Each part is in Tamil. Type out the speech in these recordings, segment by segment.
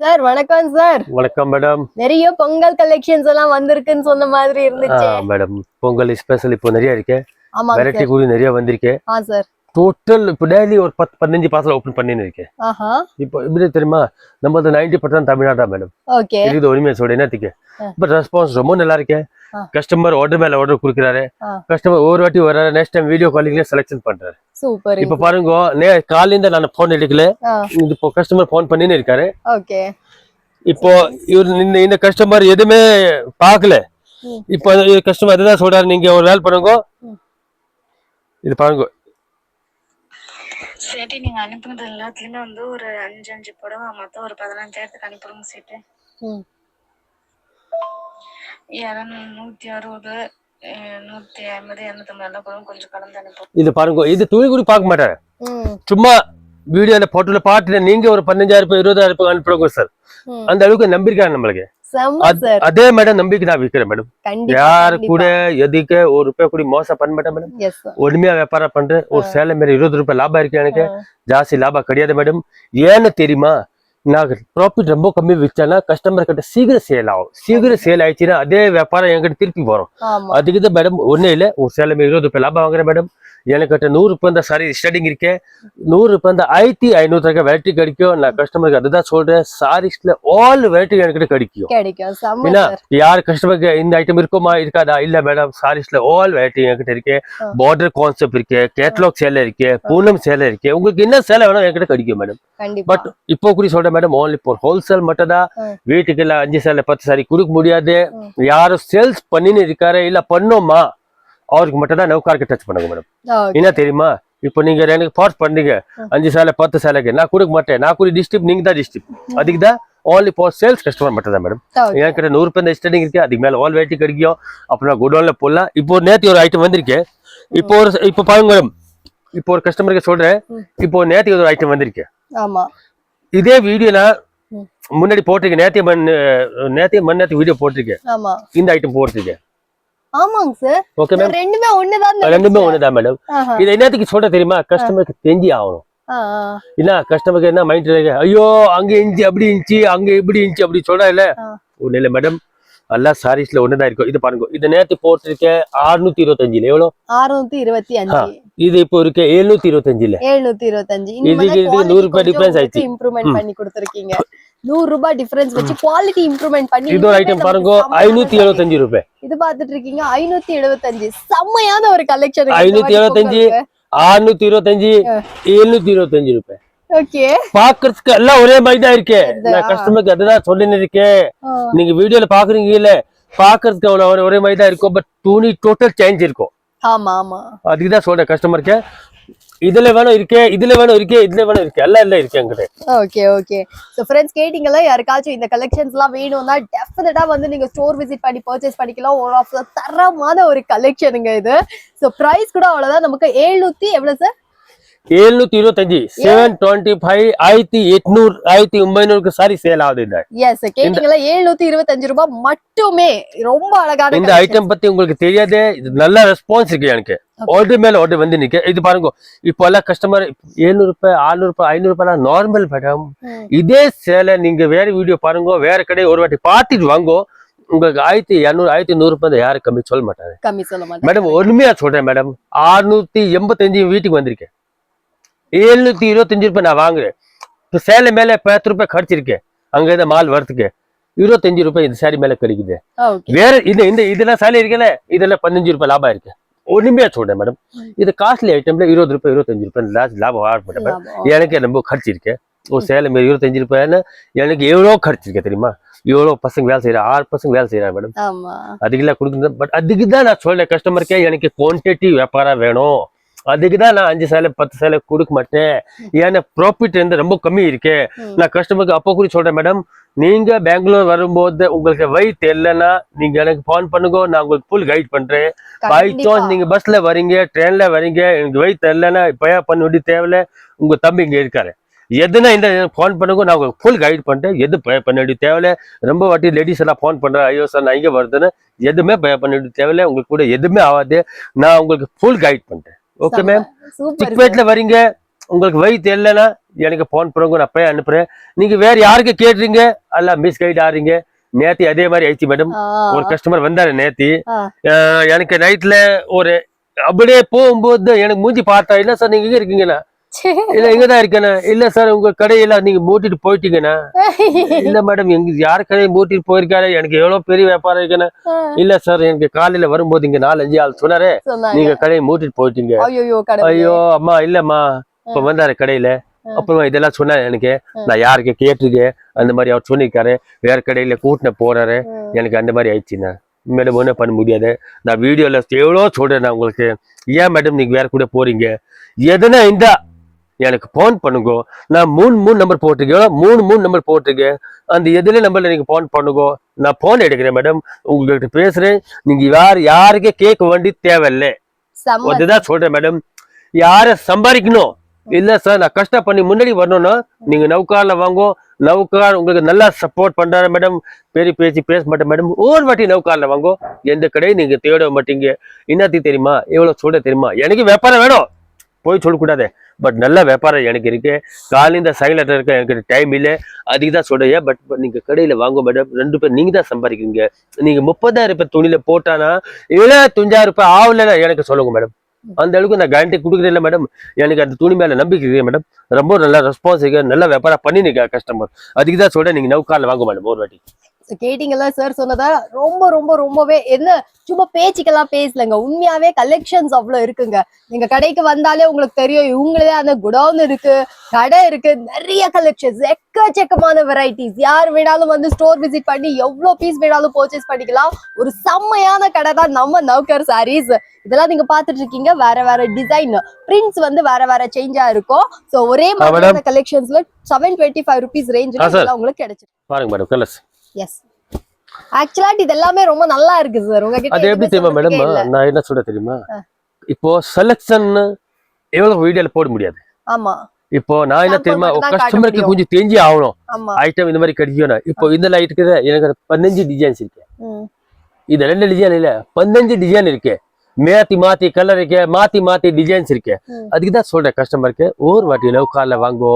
சார் வணக்கம் சார். வணக்கம் மேடம். நிறைய பொங்கல் கலெக்ஷன்ஸ் எல்லாம் வந்திருக்குன்னு சொன்ன மாதிரி இருந்துச்சு. மேடம். பொங்கல் ஸ்பெஷல் இப்போ நிறைய இருக்கு. வெரைட்டி கூட நிறைய வந்திருக்கு. ஆ சார். டோட்டல் இப்போ டெய்லி ஒரு பத்து பதினஞ்சு பார்சல் ஓப்பன் பண்ணின்னு இருக்கேன் ஆஹா. இப்போ இப்படி தெரியுமா? நம்ம நைன்டி பர்சன்ட் தமிழ்நாடு தான் மேடம். ஓகே. இருக்குது உரிமையை சொல்ல என்னத்துக்கு. பட் ரெஸ்பான்ஸ் ரொம்ப நல்லா இருக்கு. ஆ. கஸ்டமர் ஆர்டர் மேல ஆர்டர் கொடுக்குறாரு. கஸ்டமர் ஒரு வாட்டி வர்றாரு. நெக்ஸ்ட் டைம் வீடியோ காலிங்லேயே செலெக்ஷன் பண்றாரு. சூப்பர். இப்போ பாருங்க நே காலையில நான் ஃபோன் எடுக்கல. இப்போ கஸ்டமர் ஃபோன் பண்ணின்னு இருக்காரு. ஓகே. இப்போ இவர் இந்த இந்த கஸ்டமர் எதுவுமே பார்க்கல. இப்போ கஸ்டமர் அதுதான் சொல்றாரு நீங்க ஒரு வேலை பண்ணுங்க. இது பாருங்க. சேட்டி நீங்க அனுப்புனது எல்லாத்துலயுமே வந்து ஒரு அஞ்சு அஞ்சு புடவை மொத்தம் ஒரு பதினஞ்சாயிரத்துக்கு அனுப்பிடுங்க சேட்டு. ம். இரநூ நூத்தி அறுபது நூத்தி ஐம்பது இரநூத்தம்பது எல்லா கொஞ்சம் கலந்து அனுப்பும். இது பாருங்க இது துணி கூட பார்க்க மாட்டாரு ம். சும்மா வீடியோல போட்டோல பாட்டுல நீங்க ஒரு பதினஞ்சாயிரம் ரூபாய் இருபதாயிரம் ரூபாய் அனுப்புறோங்க சார். அந்த அளவுக்கு நம்பிக்கை நம்மளுக்கு. செம்ம அத்- சார். அதே மேடம் நம்பிக்கை நான் விற்கிறேன் மேடம் கண்டிப்பா யாரு கூட எதுக்கு ஒரு ரூபாய் கூட மோசம் பண்ண மாட்டேன் மேடம் எஸ் சார் உண்மையா வியாபாரம் பண்றேன். ஒரு சேலை மாரி இருபது ரூபாய் லாபம் இருக்கு எனக்கு. ஜாஸ்தி லாபம் கிடையாது மேடம் ஏன்னு தெரியுமா? நான் ப்ராஃபிட் ரொம்ப கம்மி விற்றேன்னா கஸ்டமர் கிட்ட சீக்கிரம் சேல் ஆகும். சீக்கிரம் சேல் ஆயிடுச்சுன்னா அதே வியாபாரம் என்கிட்ட திருப்பி வரும். அதுக்கு தான் மேடம் ஒன்றும் இல்லை ஒரு சேலை மேல இருபது ரூபாய் லாபம் வாங்குறேன் மேடம் எனக்கிட்ட நூறு இந்த சாரி ஸ்டடிங் இருக்கே. நூறு ரூபாய் இந்த ஆயிரத்தி ஐநூறு வெரைட்டி கிடைக்கும். நான் கஸ்டமருக்கு அதுதான் சொல்றேன். சாரீஸ்ல ஆல் வெரைட்டி என்கிட்ட கிடைக்கும். ஏன்னா யார் கஸ்டமருக்கு இந்த ஐட்டம் இருக்குமா இருக்காதா? இல்ல மேடம் சாரீஸ்ல ஆல் வெரைட்டி என்கிட்ட இருக்கு. பார்டர் கான்செப்ட் இருக்கு கேட்லாக் சேலை இருக்கு பூனம் சேலை இருக்கு. உங்களுக்கு என்ன சேலை வேணும் என்கிட்ட கிடைக்கும் மேடம் பட் இப்போ கூட சொல்றேன் மேடம் ஓன்லி இப்போ ஹோல்சேல் மட்டும் தான். வீட்டுக்கு இல்ல அஞ்சு சேலை பத்து சாரி கொடுக்க முடியாது. யாரும் சேல்ஸ் பண்ணின்னு இருக்காரு இல்ல பண்ணோமா? அவருக்கு மட்டும் தான் நவுக்காருக்கு டச் பண்ணுங்க மேடம் என்ன தெரியுமா? இப்போ நீங்க எனக்கு ஃபார்ஸ் பண்ணீங்க. அஞ்சு சேலை பத்து சேலைக்கு. நான் கொடுக்க மாட்டேன். நான் கூட டிஸ்ட்ரிப் நீங்க தான் டிஸ்ட்ரிப் அதுக்கு தான் ஓன்லி ஃபார் சேல்ஸ் கஸ்டமர் மட்டும் தான் மேடம் என்கிட்ட நூறு ரூபாய் ஸ்டடிங் இருக்கு. அதுக்கு மேல ஆல் வெரைட்டி கிடைக்கும். அப்புறம் குடோன்ல போடலாம். இப்போ நேத்தி ஒரு ஐட்டம் வந்திருக்கு. இப்போ ஒரு இப்போ பாருங்க மேடம் இப்போ ஒரு கஸ்டமருக்கு சொல்றேன். இப்போ நேத்தி ஒரு ஐட்டம் வந்திருக்கு. ஆமா. இதே வீடியோ நான் ம். முன்னாடி போட்டிருக்கேன். நேத்திய மண் நேத்திய மண் நேத்தி வீடியோ போட்டிருக்கேன். இந்த ஐட்டம் போட்டிருக்கேன். ஆமாங்க சார் ஓகே மேம் ரெண்டுமே ஒண்ணுதான் ரெண்டுமே ஒண்ணுதான் மேடம். இதை என்னத்துக்கு சொல்ற தெரியுமா? கஸ்டமருக்கு தெரிஞ்சு ஆகணும். இல்ல கஸ்டமருக்கு என்ன மைண்ட் ஐயோ அங்க இருந்துச்சு அப்படி இருந்துச்சு அங்க இப்படி இருந்துச்சு அப்படி சொல்றா இல்ல. ஒண்ணு இல்ல மேடம் எல்லா சாரீஸ்ல ஒண்ணுதான் இருக்கும். இது பாருங்க. இது நேத்து போட்டிருக்கேன் அறுநூத்தி இருபத்தஞ்சுல எவ்வளவு அறுநூத்தி இருபத்தி அஞ்சு. இது இப்போ இருக்கு எழுநூத்தி இருபத்தஞ்சுல. எழுநூத்தி இருபத்தஞ்சு. இதுக்கு இதுக்கு நூறு ரூபாய் difference ஆயிடுச்சு. இம்ப்ரூவ்மெண்ட். பண்ணி கொடுத்துருக்கீங்க. நூறு ரூபாய் டிஃபரன்ஸ் வச்சு குவாலிட்டி இம்ப்ரூவ்மெண்ட் பண்ணி இது ஒரு ஐட்டம் பாருங்க ஐநூத்தி. எழுபத்தஞ்சு ரூபாய். இது பாத்துட்டு இருக்கீங்க ஐநூத்தி எழுபத்தஞ்சு செம்மையான ஒரு கலெக்ஷன் ஐநூத்தி எழுபத்தஞ்சு அறுநூத்தி இருபத்தஞ்சு. எழுநூத்தி இருபத்தஞ்சு ரூபாய். பாக்குறதுக்கு எல்லாம் ஒரே மாதிரி தான் இருக்கு? நான் கஸ்டமருக்கு அதுதான் சொல்லின்னு இருக்கேன். நீங்க வீடியோல பாக்குறீங்க இல்ல பாக்குறதுக்கு ஒரே- ஒரே மாதிரி தான் இருக்கும் பட் துணி டோட்டல் சேஞ்ச் இருக்கும். ஆமா ஆமா. அதுக்கு தான் சொல்றேன் கஸ்டமருக்கு இதுல வேணும் இருக்கே இதுல வேணும் இருக்கே இதுல வேணும் இருக்கு. எல்லாம் எல்லாம் இருக்கு என்கிட்ட. ஓகே ஓகே ஸோ ஃப்ரெண்ட்ஸ் கேட்டிங்களா? யாருக்காச்சும் இந்த கலெக்ஷன்ஸ்லாம் வேணும்னா டெஃபினட்டா வந்து நீங்க ஸ்டோர் விசிட் பண்ணி பர்ச்சேஸ் பண்ணிக்கலாம். ஒரு ஆஃப் தரமான ஒரு கலெக்ஷனுங்க இது. சோ பிரைஸ் கூட அவ்வளவுதான். நமக்கு ஏழ்நூத்தி எவ்வளவு சார் எழுநூத்தி இருபத்தஞ்சு செவன் டுவெண்ட்டி ஃபைவ் ஆயிரத்தி எட்நூறு ஆயிரத்தி ஒன்பதுநூறுக்கு சாரி சேல் ஆகுது இந்த எஸ் கேட்டிங்களா ஏழ்நூத்தி இருபத்தஞ்சு ரூபாய் மட்டுமே ரொம்ப அழகான இந்த ஐட்டம் பத்தி உங்களுக்கு தெரியாது இது நல்ல ரெஸ்பான்ஸ் இருக்கு எனக்கு. ஆர்டர் மேல ஆர்டர் வந்து நிக்க இது பாருங்க இப்போ எல்லாம் கஸ்டமர் எழுநூறு ரூபாய் ஆறுநூறு ரூபாய் ஐநூறு ரூபாய் நார்மல் மேடம். இதே சேலை நீங்க வேற வீடியோ பாருங்க வேற கடை ஒரு வாட்டி பார்த்துட்டு வாங்கோ உங்களுக்கு ஆயிரத்தி இரநூறு ஆயிரத்தி நூறு ரூபாய் யாரும் கம்மி சொல்ல மாட்டாங்க கம்மி சொல்ல மாட்டேன் மேடம் உண்மையா சொல்றேன் மேடம் அறுநூத்தி எண்பத்தஞ்சு வீட்டுக்கு வந்திருக்கேன் எழுநூத்தி இருபத்தஞ்சு ரூபாய் நான் வாங்குறேன். இப்போ சேலை மேல பத்து ரூபாய் கடிச்சிருக்கேன் அங்க இருந்து மால் வரத்துக்கு இருபத்தஞ்சு ரூபாய் இந்த சாரி மேல கிடைக்குது. வேற இந்த இந்த இதெல்லாம் சாலை இருக்குல்ல இதெல்லாம் பதினஞ்சு ரூபாய் லாபம் இருக்கு. உண்மையா சொல்றேன் மேடம் இது காஸ்ட்லி ஐட்டம்ல இருபது ரூபாய் இருபத்தஞ்சு ரூபாய் லாபம் ஆகப்பட்ட மேடம் எனக்கு ரொம்ப கடிச்சு இருக்கேன் ஒரு சேலை மாரி இருபத்தஞ்சு ரூபாய்னு எனக்கு எவ்வளோ கடிச்சிருக்கேன் தெரியுமா? எவ்வளோ பசங்க வேலை செய்யறா ஆறு பசங்க வேலை செய்யறாங்க மேடம் அதுக்கெல்லாம் கொடுக்குறது பட் அதுக்கு தான் நான் சொல்றேன் கஸ்டமருக்கே எனக்கு குவான்டிட்டி வியாபாரம் வேணும். அதுக்கு தான் நான் அஞ்சு சேலை பத்து சேலை கொடுக்க மாட்டேன். ஏன்னா ப்ராஃபிட் வந்து ரொம்ப கம்மி இருக்கு. நான் கஸ்டமருக்கு அப்போ கூட சொல்றேன் மேடம் நீங்க பெங்களூர் வரும்போது உங்களுக்கு வழி தெரியலன்னா நீங்க எனக்கு ஃபோன் பண்ணுங்க நான் உங்களுக்கு ஃபுல் கைட் பண்றேன். பை. சான்ஸ் நீங்க பஸ்ல வரீங்க ட்ரெயின்ல வரீங்க எனக்கு வழி தெரியலன்னா பயா பண்ண வேண்டிய தேவையில்ல? உங்க தம்பி இங்க இருக்காரு. எதுனா இந்த ஃபோன் பண்ணுங்க நான் உங்களுக்கு ஃபுல் கைட் பண்ணிட்டேன் எது பய பண்ண வேண்டிய தேவையில்ல? ரொம்ப வாட்டி லேடிஸ் எல்லாம் ஃபோன் பண்றேன் ஐயோ சார் நான் இங்க வருதுன்னு? எதுவுமே பய பண்ண வேண்டிய தேவையில்ல. உங்களுக்கு கூட எதுவுமே ஆகாது. நான் உங்களுக்கு ஃபுல் கைட் பண்ணிட்டேன் ஓகே மேம் சூப்பர் சிக்பேட்ல வரீங்க. உங்களுக்கு வழி தெரியலனா எனக்கு போன் பண்ணுங்க நான் போய் அனுப்புறேன். நீங்க வேற யாருக்கு கேட்டுறீங்க எல்லாம் மிஸ் கைட் ஆறீங்க. நேத்தி அதே மாதிரி ஆயிடுச்சு மேடம் ஒரு கஸ்டமர் வந்தாரு நேத்தி. எனக்கு நைட்ல ஒரு அப்படியே போகும்போது எனக்கு மூஞ்சி பார்த்தா இல்ல சார் நீங்க எங்க இருக்கீங்கண்ணா? இல்ல எங்கதான் இருக்கேண்ணா. இல்ல சார் உங்க கடையில நீங்க மூட்டிட்டு போயிட்டீங்கண்ணா. இல்ல மேடம் எங்க யார் கடையை மூட்டிட்டு போயிருக்காரு? எனக்கு எவ்வளவு பெரிய வியாபாரம் இருக்குண்ணா. இல்ல சார் எனக்கு காலையில வரும்போது இங்க நாலு அஞ்சு ஆள் சொன்னாரு. நீங்க கடையை மூட்டிட்டு போயிட்டீங்க. ஐயோ அம்மா இல்லம்மா. இப்ப வந்தாரு கடையில. அப்புறமா இதெல்லாம் சொன்னாரு எனக்கு. நான் யாருக்கு கேட்டிருக்கேன் அந்த மாதிரி அவர் சொல்லியிருக்காரு. வேற கடையில கூட்டின போறாரு. எனக்கு அந்த மாதிரி ஆயிடுச்சுண்ணா. மேடம் ஒன்றும் பண்ண முடியாது. நான் வீடியோல எவ்வளோ சொல்றேன் நான் உங்களுக்கு. ஏன் மேடம் நீங்க வேற கூட போறீங்க? எதுனா இருந்தா எனக்கு ஃபோன் பண்ணுங்க. நான் மூணு மூணு நம்பர் போட்டிருக்கேன். மூணு மூணு நம்பர் போட்டிருக்கேன். அந்த எதுல நம்பர்ல நீங்க ஃபோன் பண்ணுங்க. நான் ஃபோன் எடுக்கிறேன் மேடம் உங்ககிட்ட பேசுறேன். நீங்க யார் யாருக்கே கேட்க வேண்டி தேவையில்லை. அதுதான் சொல்றேன் மேடம் யார சம்பாதிக்கணும்? இல்ல சார் நான் கஷ்டம் பண்ணி முன்னாடி வரணும்னா நீங்க நௌகார்ல வாங்கோ. நௌகார் உங்களுக்கு நல்லா சப்போர்ட் பண்றாரு மேடம் பெரிய பேச்சு பேச மாட்டேன் மேடம் ஒரு வாட்டி நௌகார்ல வாங்கோ. எந்த கடையும் நீங்க தேட மாட்டீங்க? என்னத்துக்கு தெரியுமா? எவ்வளவு சொல்ல தெரியுமா? எனக்கு வியாபாரம் வேணும். போய் சொல்லக்கூடாது. பட் நல்ல வியாபாரம் எனக்கு இருக்கு. காலையில் சைலண்ட் இருக்க எனக்கு டைம் இல்லை. அதுக்கு தான் சொல்றேன். பட் நீங்க கடையில வாங்க மேடம் ரெண்டு பேர் நீங்க தான் சம்பாதிக்கிறீங்க. நீங்க முப்பதாயிரம் ரூபாய் துணியில போட்டானா இருபத்தஞ்சாயிரம் ரூபாய் ஆகலைன்னா எனக்கு சொல்லுங்க மேடம் அந்த அளவுக்கு நான் கேரண்டி கொடுக்குறேன் மேடம் எனக்கு அந்த துணி மேல நம்பிக்கை இருக்கு மேடம் ரொம்ப நல்ல ரெஸ்பான்ஸ் இருக்கு. நல்ல வியாபாரம் பண்ணிருக்க கஸ்டமர் அதுக்கு தான் சொல்றேன். நீங்க நவுக்கால வாங்க மேடம் ஒரு வாட்டி. So, கேட்டீங்கல்ல சார் சொன்னதா ரொம்ப ரொம்ப ரொம்பவே என்ன சும்மா பேச்சுக்கெல்லாம் பேசலங்க. உண்மையாவே கலெக்ஷன்ஸ் அவ்வளவு இருக்குங்க. நீங்க கடைக்கு வந்தாலே உங்களுக்கு தெரியும் இவங்களே அந்த குடவுன் இருக்கு கடை இருக்கு நிறைய கலெக்ஷன்ஸ் எக்கச்சக்கமான வெரைட்டிஸ் யார் வேணாலும் வந்து ஸ்டோர் விசிட் பண்ணி எவ்வளவு பீஸ் வேணாலும் பர்ச்சேஸ் பண்ணிக்கலாம். ஒரு செம்மையான கடை தான் நம்ம நவ்கர் சாரீஸ் இதெல்லாம் நீங்க பாத்துட்டு இருக்கீங்க. வேற வேற டிசைன் பிரிண்ட்ஸ் வந்து வேற வேற சேஞ்சா இருக்கும். சோ ஒரே மாதிரியான கலெக்ஷன்ஸ்ல செவன் டுவெண்ட்டி ஃபைவ் ருபீஸ் ரேஞ்சில் உங்களுக்கு கிடைச்சிருக்கு. பாருங்க மேடம் கலர்ஸ் எஸ் ஆக்சுவலா இது எல்லாமே ரொம்ப நல்லா இருக்கு சார் உங்ககிட்ட அது எப்படி தெரியுமா மேடம். நான் என்ன சொல்ல தெரியுமா. இப்போ செலக்ஷன் எவ்வளவு வீடியோல போட முடியாது. ஆமா. இப்போ நான் என்ன தெரியுமா கஸ்டமருக்கு. கொஞ்சம் தெரிஞ்சு ஆகணும். ஐட்டம் இந்த மாதிரி கிடைக்கணும் இப்போ இந்த லைட்டுக்கு எனக்கு பதினஞ்சு டிசைன்ஸ் இருக்கு. இது ரெண்டு டிசைன் இல்ல பதினஞ்சு டிசைன் இருக்கு. மாத்தி மாத்தி கலர் இருக்கு மாத்தி மாத்தி டிசைன்ஸ் இருக்கு. அதுக்கு தான் சொல்றேன் கஸ்டமருக்கு ஒரு வாட்டி லவ் கார்ல வாங்கோ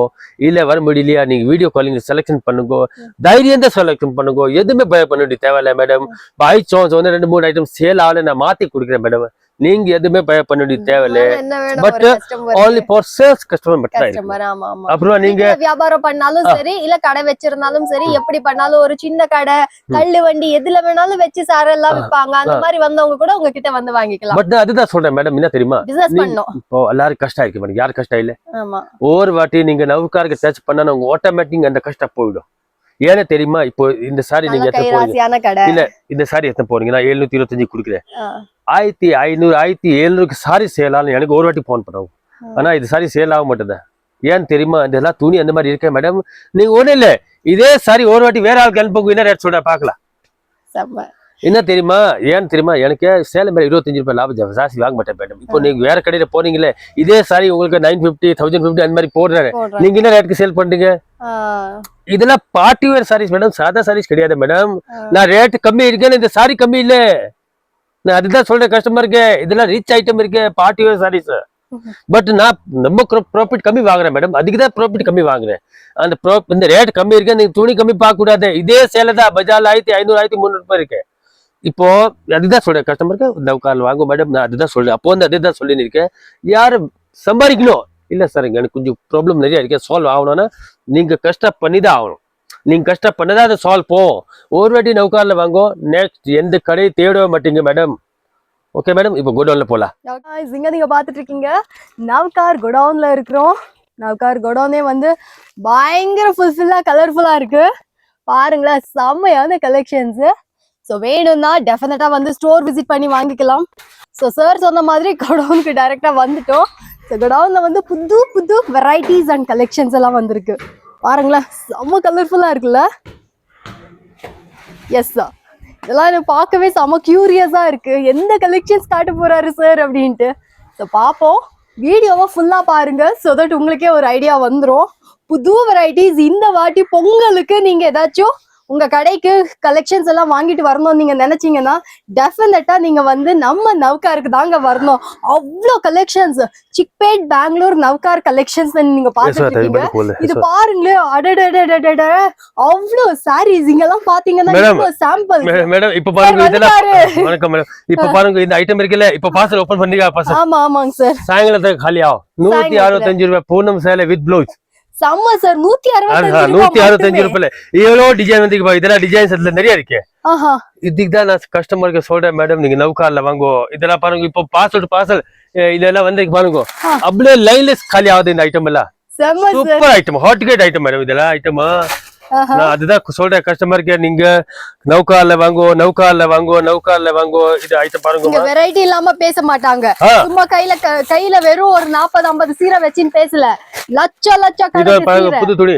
இல்ல வர முடியலையா நீங்க வீடியோ காலிங் செலக்ஷன் பண்ணுங்க தைரியம் தான் செலக்ஷன் பண்ணுங்க எதுவுமே பய பண்ண வேண்டிய தேவையில்ல மேடம் பை சான்ஸ் வந்து ரெண்டு மூணு ஐட்டம் சேல் ஆகல நான் மாத்தி கொடுக்குறேன் மேடம் நீங்க எதுவுமே பய பண்ண வேண்டிய தேவையில்ல. என்ன வேணும் But, ஒரு கஸ்டமர் மட்டும் அப்புறம் நீங்க வியாபாரம் பண்ணாலும் சரி இல்ல கடை வச்சிருந்தாலும் சரி எப்படி பண்ணாலும் ஒரு சின்ன கடை தள்ளு வண்டி எதுல வேணாலும் வச்சு சாரெல்லாம் விற்பாங்க அந்த. மாதிரி வந்தவங்க கூட உங்ககிட்ட வந்து வாங்கிக்கலாம். பட் அதுதான் சொல்றேன் மேடம் என்ன தெரியுமா? பிசினஸ் பண்ணும். இப்போ எல்லாரும் கஷ்டம் இருக்கு மேடம் யார் கஷ்டம் இல்ல? ஒவ்வொரு வாட்டி நீங்க நவுக்காருக்கு டச் பண்ணா உங்க ஆட்டோமேட்டிக் அந்த கஷ்டம் போயிடும். ஏன்னு தெரியுமா? இப்போ இந்த சாரி நீங்க எத்தனை போறீங்க. இல்ல இந்த சாரி எத்தனை போறீங்க நான் எழுநூத்தி இருபத்தஞ்சு கொடுக்குறேன். ஆயிரத்தி ஐநூறு ஆயிரத்தி எழுநூறுக்கு சாரி சேல் ஆகலாம் எனக்கு ஒரு வாட்டி போன் பண்ணுவோம். ஆனா இது சாரி சேல் ஆக மாட்டேது? ஏன்னு தெரியுமா? இதெல்லாம் துணி அந்த மாதிரி இருக்கேன் மேடம் நீங்க ஒண்ணும் இல்ல. இதே சாரி ஒரு வாட்டி வேற ஆளுக்கு அனுப்புங்க என்ன ரேட் சொல்ற பாக்கலாம் என்ன தெரியுமா? ஏன்னு தெரியுமா? எனக்கு சேலம் மேல இருபத்தஞ்சு ரூபாய் லாபம் ஜாஸ்தி வாங்க மாட்டேன் மேடம் இப்போ நீங்க வேற கடையில போறீங்களே இதே சாரி உங்களுக்கு நைன் பிப்டி தௌசண்ட் பிப்டி அந்த மாதிரி போடுறேன் நீங்க என்ன ரேட்டுக்கு சேல் பண்றீங்க? ஆ, இதெல்லாம் பார்ட்டி வேர் சாரீஸ் மேடம் சாதா சாரீஸ் கிடையாது மேடம். நான் ரேட் கம்மி இருக்கேன்னு இந்த சாரி கம்மி இல்ல. நான் அதுதான் சொல்றேன் கஸ்டமருக்கு இதெல்லாம் ரிச் ஐட்டம் இருக்கு பார்ட்டி வேர் சாரீஸ் பட் நான் ரொம்ப ப்ராஃபிட் கம்மி வாங்குறேன் மேடம் அதுக்கு தான் ப்ராஃபிட் கம்மி வாங்குறேன். அந்த ப்ரோ இந்த ரேட் கம்மி இருக்கு நீங்க துணி கம்மி பார்க்க கூடாது இதே சேலை தான் பஜார்ல ஆயிரத்தி ஐநூறு ஆயிரத்தி முந்நூறு ரூபாய் இருக்கு. இப்போ அதுதான் சொல்றேன் கஸ்டமருக்கு நவுக்கால் வாங்கும் மேடம் நான் அதுதான் சொல்றேன். அப்போ வந்து அதுதான் சொல்லி இருக்கேன். யாரு சம்பாதிக்கணும்? இல்ல சார் எனக்கு கொஞ்சம் ப்ராப்ளம் நிறைய இருக்கு. சால்வ் ஆகணும்னா நீங்க கஷ்டம் பண்ணி தான் ஆகணும். நீங்க கஷ்டம் பண்ணதான் அது சால்வ் போவோம் ஒரு வாட்டி நவுக்காரில் வாங்கும் நெக்ஸ்ட் எந்த கடையை தேடவே மாட்டீங்க மேடம் ஓகே மேடம் இப்போ குடோன்ல போலாம். இங்கே இங்க நீங்க பாத்துட்டு இருக்கீங்க நவ்கார் குடவுன்ல இருக்கிறோம். நவ்கார் குடவுனே வந்து பயங்கர ஃபுல்ஃபில்லா கலர்ஃபுல்லா இருக்கு. பாருங்களேன் செம்மையான கலெக்ஷன்ஸ் ஸோ வேணும்னா டெஃபினட்டா வந்து ஸ்டோர் விசிட் பண்ணி வாங்கிக்கலாம். ஸோ சார் சொன்ன மாதிரி குடவுனுக்கு டைரெக்டாக வந்துட்டோம். ஸோ குடவுனில் வந்து புது புது வெரைட்டிஸ் அண்ட் கலெக்ஷன்ஸ் எல்லாம் வந்திருக்கு. பாருங்களேன் செம்ம கலர்ஃபுல்லாக இருக்குல்ல? எஸ் சார் இதெல்லாம் எனக்கு பார்க்கவே செம க்யூரியஸாக இருக்குது எந்த கலெக்ஷன்ஸ் காட்ட போகிறாரு சார் அப்படின்ட்டு. ஸோ பார்ப்போம். வீடியோவை ஃபுல்லாக பாருங்கள் ஸோ தட் உங்களுக்கே ஒரு ஐடியா வந்துடும் புது வெரைட்டிஸ் இந்த வாட்டி பொங்கலுக்கு நீங்கள் ஏதாச்சும் உங்க கடைக்கு கலெக்ஷன்ஸ் எல்லாம் வாங்கிட்டு வரணும் நீங்க நினைச்சீங்கன்னா டெஃபினட்டா நீங்க வந்து நம்ம நவ்காருக்கு தாங்க வரணும். அவ்வளோ கலெக்ஷன்ஸ் சிக்பேட் பெங்களூர் நவ்கார் கலெக்ஷன்ஸ் நீங்க பாத்துட்டு இருக்கீங்க. இது பாருங்களேன் அடடடடடட. அவ்வளோ சாரீஸ் இங்கெல்லாம் பாத்தீங்கன்னா சாம்பிள் மேடம் இப்ப பாருங்க. வணக்கம் மேடம் இப்ப பாருங்க இந்த ஐட்டம் இருக்குல்ல இப்ப பார்சல் ஓபன் பண்ணிக்கா ஆமா ஆமாங்க சார் சாயங்காலத்துக்கு காலி ஆகும் நூத்தி. அறுபத்தஞ்சு ரூபாய் பூனம் சேலை வித் பிளவுஸ் செம்ம சார் நூத்தி அறுபத்தஞ்சு நூத்தி அறுபத்தஞ்சு. ரூபாய்ல எவ்வளவு டிசைன் வந்து இதெல்லாம் டிசைன்ஸ் அதுல நிறைய இருக்கு. இதுக்கு தான் நான் கஸ்டமருக்கு சொல்றேன் மேடம் நீங்க நவுகார்ல வாங்கோ. இதெல்லாம் பாருங்க இப்போ பார்சல் பார்சல் இதெல்லாம் வந்து பாருங்க. அப்படியே லைன்லெஸ் காலி ஆகுது இந்த ஐட்டம் எல்லாம். Super item hot cake item madam இதெல்லாம் ஐட்டம் நான் அதுதான் சொல்றேன். கஸ்டமருக்கு நீங்க நவுகார்ல வாங்கோ நவுகார்ல வாங்கோ நவுகார்ல வாங்கோ இது ஐட்டம் பாருங்க வெரைட்டி இல்லாம பேச மாட்டாங்க. சும்மா கையில கையில வெறும் ஒரு நாற்பது ஐம்பது சீரை வச்சுன்னு பேசல. லட்ச லட்ச இது கணக்கு பாருங்க சீரை. புது துணி.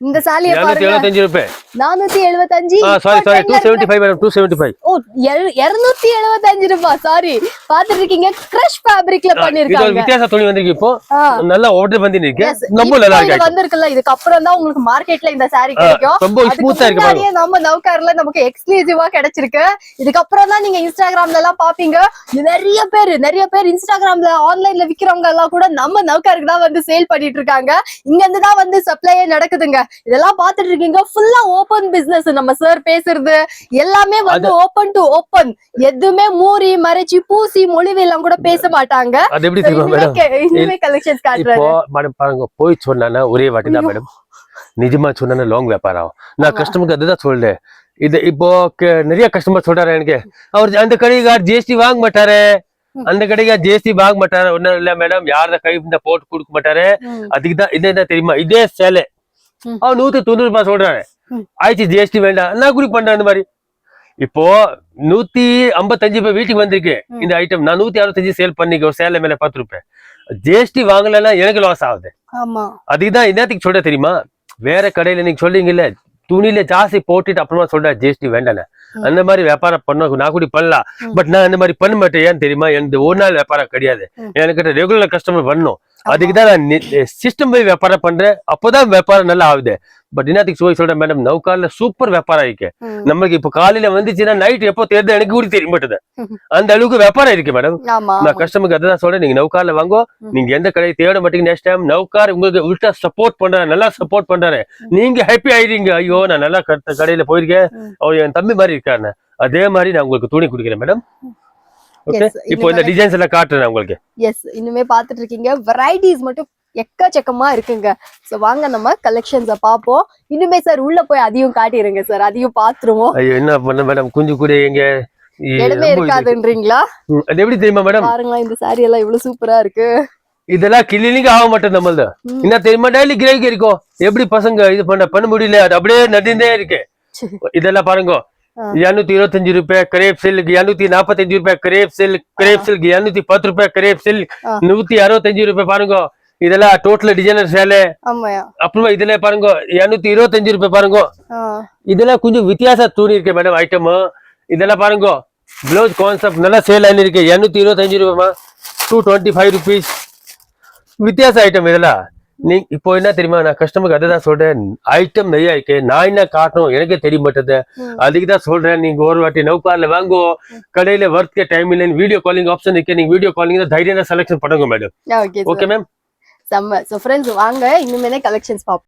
இந்த சாலிய பாருங்க. எழுபத்தஞ்சு ரூபாய். நானூத்தி எழுபத்தஞ்சு ah sorry sorry madam oh இருநூத்தி எழுபத்தஞ்சு ரூபாய். சாரி பாத்துட்டு இருக்கீங்க. கிரஷ் ஃபேப்ரிக்ல இது பண்ணிருக்காங்க. வித்தியாச துணி வந்திருக்கு இப்போ ஆ. நல்லா ஆர்டர் பண்ணிருக்கு Yes. ரொம்ப இப்போ நல்லா இது இருக்கு. வந்திருக்குல்ல இதுக்கு அப்புறம் தான் உங்களுக்கு மார்க்கெட்ல இந்த saree கிடைக்கும். ரொம்ப அதுக்கு ஸ்மூத்தா இருக்கு பாருங்க. முன்னாடியே நம்ம நவ்கார்ல நமக்கு எக்ஸ்க்ளூசிவா கிடைச்சிருக்கு. இதுக்கப்புறம் தான் நீங்க இன்ஸ்டாகிராம்ல எல்லாம் பாப்பீங்க. நிறைய பேர் நிறைய பேர் இன்ஸ்டாகிராம்ல ஆன்லைன்ல விக்கிறவங்க எல்லாம் கூட நம்ம நவ்காருக்கு தான் வந்து சேல் பண்ணிட்டு இருக்காங்க. இங்க இருந்து தான் வந்து சப்ளையே நடக்குதுங்க. இதெல்லாம் பாத்துட்டு இருக்கீங்க. ஃபுல்லா ஓபன் பிசினஸ் நம்ம சார் பேசுறது. எல்லாமே வந்து ஓபன் டு ஓபன் எதுவுமே மூடி மறைச்சு பூசி மொழிவு எல்லாம் கூட பேச மாட்டாங்க. அது எப்படி இனிமே கலெக்ஷன்ஸ் காட்டுறாரு. மேடம் பாருங்க போய் சொன்னா ஒரே வாட்டி தான் மேடம் நிஜமா சொன்னா லாங் வியாபாரம் ஆகும். நான். கஸ்டமருக்கு அதுதான் சொல்றேன். இது இப்போ நிறைய கஸ்டமர் சொல்றாரு எனக்கு? அவர் அந்த கடைக்கார் ஜிஎஸ்டி வாங்க மாட்டாரு. அந்த கடைக்கார் ஜிஎஸ்டி வாங்க மாட்டாரு. ஒண்ணும் இல்ல மேடம் யார கை இந்த போட்டு கொடுக்க மாட்டாரு. ம். அதுக்கு தான் இது என்ன தெரியுமா? இதே சேலை. அவன் நூத்தி தொண்ணூறு ரூபாய் சொல்றாரு. ஆயிடுச்சு ஜிஎஸ்டி வேண்டாம் நான் குடி பண்றேன் அந்த மாதிரி? இப்போ நூத்தி ஐம்பத்தஞ்சு ரூபாய் வீட்டுக்கு வந்திருக்கு. இந்த ஐட்டம் நான் நூத்தி அறுபத்தஞ்சு சேல் பண்ணிக்க ஒரு சேலை மேல பத்து ரூபாய் ஜிஎஸ்டி வாங்கலைன்னா எனக்கு லாஸ் ஆகுது. அதுதான் என்னத்துக்கு சொல்ற தெரியுமா? வேற கடையில நீங்க சொல்றீங்கல்ல துணியில ஜாஸ்தி போட்டுட்டு அப்புறமா சொல்ற ஜிஎஸ்டி வேண்டானே. அந்த மாதிரி வியாபாரம் பண்ண நான் கூட பண்ணலாம். பட் நான் அந்த மாதிரி பண்ண மாட்டேன். ஏன் தெரியுமா? எனக்கு ஒரு நாள் வியாபாரம் கிடையாது. எனக்கு ரெகுலர் கஸ்டமர் பண்ணணும் அதுக்கு தான் நான் சிஸ்டம் போய் வியாபாரம் பண்றேன். அப்போதான் வியாபாரம் நல்லா ஆகுது. பட் என்னத்துக்கு சொல்லி சொல்றேன் மேடம் நவுகார்ல சூப்பர் வியாபாரம் இருக்கு ம். நமக்கு இப்போ காலையில வந்துச்சுன்னா நைட் எப்போ தேர்தல் எனக்கு கூட தெரிய மாட்டேது. அந்த அளவுக்கு வியாபாரம் இருக்கு மேடம் நான் கஸ்டமருக்கு அதான் சொல்றேன். நீங்க நவுகார்ல வாங்கோ. நீங்க எந்த கடையை தேட மாட்டீங்க நெக்ஸ்ட் டைம் நவுகார் உங்களுக்கு உள்டா சப்போர்ட் பண்றாரு நல்லா சப்போர்ட் பண்றாரு நீங்க ஹாப்பி ஆயிடுறீங்க. ஐயோ நான் நல்லா கடையில போயிருக்கேன். அவர் என் தம்பி மாதிரி இருக்காருண்ணே. அதே மாதிரி நான் உங்களுக்கு துணி கொடுக்குறேன் மேடம் ஓகே இப்போ இந்த டிசைன்ஸ் எல்லாம் காட்டுறேன் உங்களுக்கு. எஸ் இனிமே பாத்துட்டு இருக்கீங்க வெரைட்டிஸ் மட்டும் எக்கச்சக்கமா இருக்குங்க. சோ வாங்க நம்ம கலெக்ஷன்ஸ பாப்போம் இனிமே சார் உள்ள போய் அதையும் காட்டிடுங்க சார் அதையும் பாத்துருவோம் ஐயோ என்ன பண்ண மேடம் குஞ்சு கூட எங்க இடமே இருக்காதுன்றீங்களா? அது எப்படி தெரியுமா மேடம் பாருங்களேன் இந்த saree எல்லாம் இவ்வளவு சூப்பரா இருக்கு. இதெல்லாம் கிளினிக் ஆக மாட்டேன் நம்மளது. என்ன தெரியுமா டெய்லி கிரேக் இருக்கும். எப்படி பசங்க இது பண்ண பண்ண முடியல? அது அப்படியே நடிந்தே இருக்கு. சரி. இதெல்லாம் பாருங்க. ஆ. இருநூத்தி இருபத்தஞ்சு ரூபாய் கிரேப் சில்க் இருநூத்தி நாற்பத்தஞ்சு ரூபாய் கிரேப் சில்க் கிரேப் சில்க் இருநூத்தி பத்து ரூபாய் கிரேப் சில்க். நூத்தி அறுபத்தஞ்சு ரூபாய் பாருங்க. இதெல்லாம் டோட்டல் டிசைனர் சேலை அப்புறமா இதுல பாருங்க இருநூத்தி இருபத்தஞ்சு ரூபாய் பாருங்க. இதெல்லாம் கொஞ்சம் வித்தியாச துணி இருக்கு மேடம் ஐட்டம் இதெல்லாம் பாருங்க பிளவுஸ் கான்செப்ட் நல்லா சேல் ஆனிருக்கு இருநூத்தி இருபத்தஞ்சு ரூபாய்மா டூ டுவெண்ட்டி ஃபைவ் ருபீஸ் வித்தியாச ஐட்டம் இதெல்லாம். நீ இப்போ என்ன தெரியுமா நான் கஸ்டமருக்கு அதை தான் சொல்றேன். ஐட்டம் நிறைய இருக்கு. நான் என்ன காட்டணும் எனக்கே தெரிய மாட்டேது. அதுக்கு தான் சொல்றேன் நீங்க ஒரு வாட்டி நௌகார்ல வாங்கோ. கடையில ஒர்க் டைம் இல்லை வீடியோ காலிங் ஆப்ஷன் இருக்கு. நீங்க வீடியோ காலிங் தைரியம் செலக்ஷன் பண்ணுங்க மேடம் ஓகே மேம் செம்ம. சோ ஃப்ரெண்ட்ஸ் வாங்க. இனிமேலே கலெக்ஷன்ஸ் பாப்போம்.